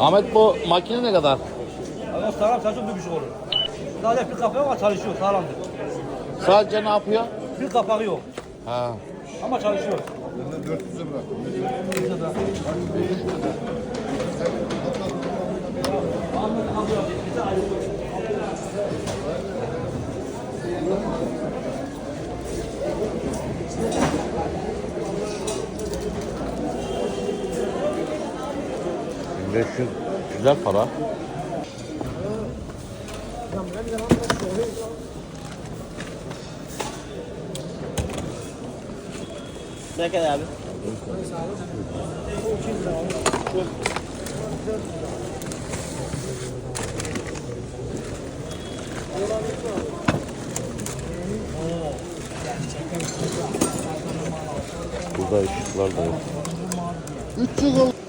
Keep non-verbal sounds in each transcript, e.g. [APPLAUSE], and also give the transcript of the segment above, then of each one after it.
Ahmet bu makine ne kadar? Ama sağlam çalışıyor bir şey olur. Sadece bir kapağı var çalışıyor sağlamdır. Sadece ne yapıyor? Bir kapağı yok. Ha. Ama çalışıyor. Ben de 400'e bıraktım. 500 güzel para. Ne kadar abi? Burada ışıklar da yok. 300 oldu.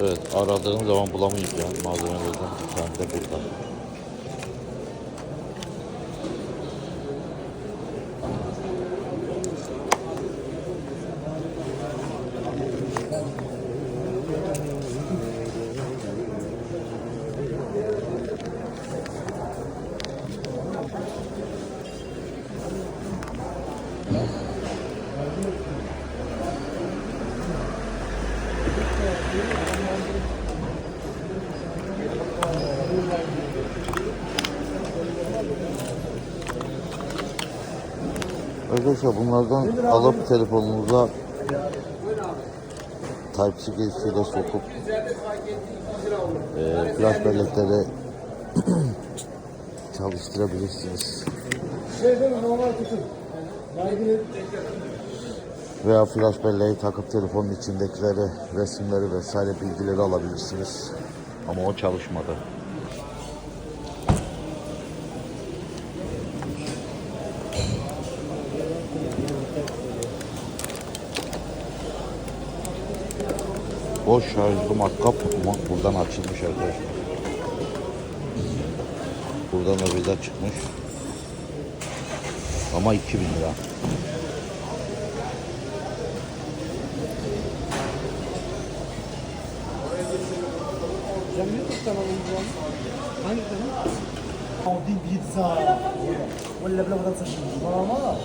Evet aradığın zaman bulamayacağın malzemelerden bir tane de burada. Arkadaşlar bunlardan alıp telefonunuza Type-C girişiyle sokup e, flash bellekleri [CLEARS THROAT] çalıştırabilirsiniz. Veya flash belleği takıp telefonun içindekileri, resimleri vesaire bilgileri alabilirsiniz. Ama o çalışmadı. Boş şarjlı matkap buradan açılmış arkadaşlar. Buradan da vize çıkmış. Ama 2000 lira. Hangi tane? Audi pizza. Valla bla bla taşımış. Bana mı?